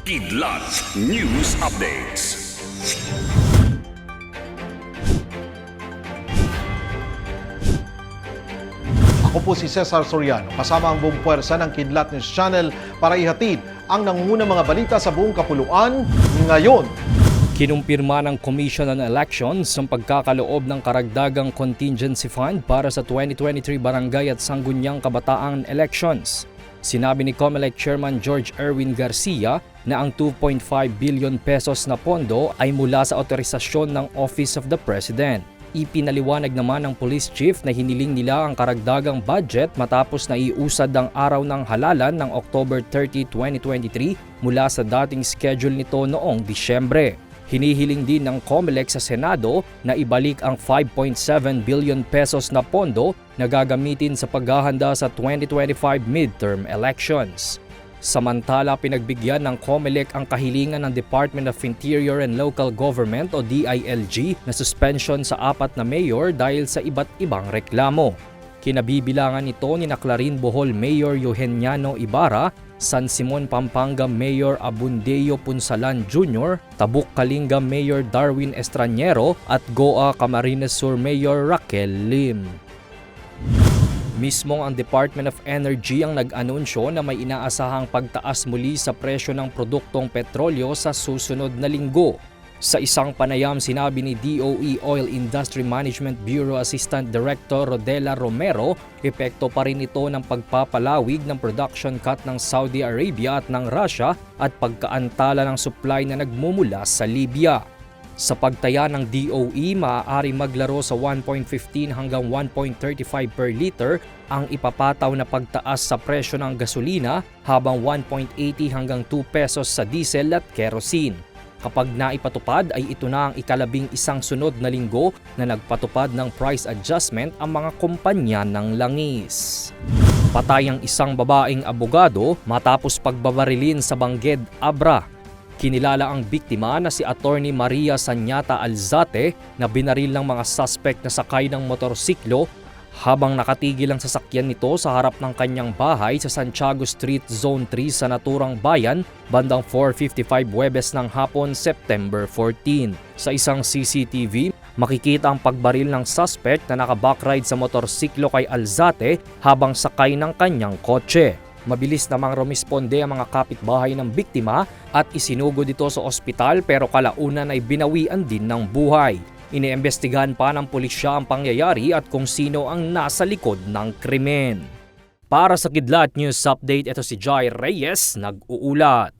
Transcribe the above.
Kidlat News Updates. Ako po si Cesar Soriano, kasama ang buong puwersa ng Kidlat News Channel para ihatid ang nangungunang mga balita sa buong kapuluan ngayon. Kinumpirma ng Commission on Elections ang pagkakaloob ng karagdagang contingency fund para sa 2023 barangay at sangguniang kabataan elections. Sinabi ni COMELEC Chairman George Erwin Garcia na ang 2.5 billion pesos na pondo ay mula sa otorisasyon ng Office of the President. Ipinaliwanag naman ng police chief na hiniling nila ang karagdagang budget matapos na iusad ang araw ng halalan ng October 30, 2023 mula sa dating schedule nito noong Disyembre. Hinihiling din ng COMELEC sa Senado na ibalik ang 5.7 billion pesos na pondo na gagamitin sa paghahanda sa 2025 midterm elections. Samantala, pinagbigyan ng COMELEC ang kahilingan ng Department of Interior and Local Government o DILG na suspension sa apat na mayor dahil sa iba't ibang reklamo. Kinabibilangan nito ni Clarin Bohol Mayor Eugeniano Ibarra, San Simon Pampanga Mayor Abundeo Punsalan Jr., Tabuk Kalinga Mayor Darwin Estranyero at Goa Camarines Sur Mayor Raquel Lim. Mismong ang Department of Energy ang nag-anunsyo na may inaasahang pagtaas muli sa presyo ng produktong petrolyo sa susunod na linggo. Sa isang panayam sinabi ni DOE Oil Industry Management Bureau Assistant Director Rodela Romero, epekto pa rin ito ng pagpapalawig ng production cut ng Saudi Arabia at ng Russia at pagkaantala ng supply na nagmumula sa Libya. Sa pagtaya ng DOE, maaari maglaro sa 1.15 hanggang 1.35 per liter ang ipapataw na pagtaas sa presyo ng gasolina habang 1.80 hanggang 2 pesos sa diesel at kerosene. Kapag naipatupad ay ito na ang ikalabing isang sunod na linggo na nagpatupad ng price adjustment ang mga kumpanya ng langis. Patay ang isang babaeng abogado matapos pagbabarilin sa Bangged, Abra. Kinilala ang biktima na si Attorney Maria Sanyata Alzate na binaril ng mga suspect na sakay ng motorsiklo habang nakatigil ang sasakyan nito sa harap ng kanyang bahay sa Santiago Street Zone 3 sa naturang bayan bandang 4.55 Webes ng hapon September 14. Sa isang CCTV, makikita ang pagbaril ng suspect na nakabakride sa motorsiklo kay Alzate habang sakay ng kanyang kotse. Mabilis namang rumisponde ang mga kapitbahay ng biktima at isinugod ito sa ospital pero kalaunan ay binawian din ng buhay. Iniimbestigahan pa ng pulisya ang pangyayari at kung sino ang nasa likod ng krimen. Para sa Kidlat News Update, ito si Jai Reyes, nag-uulat.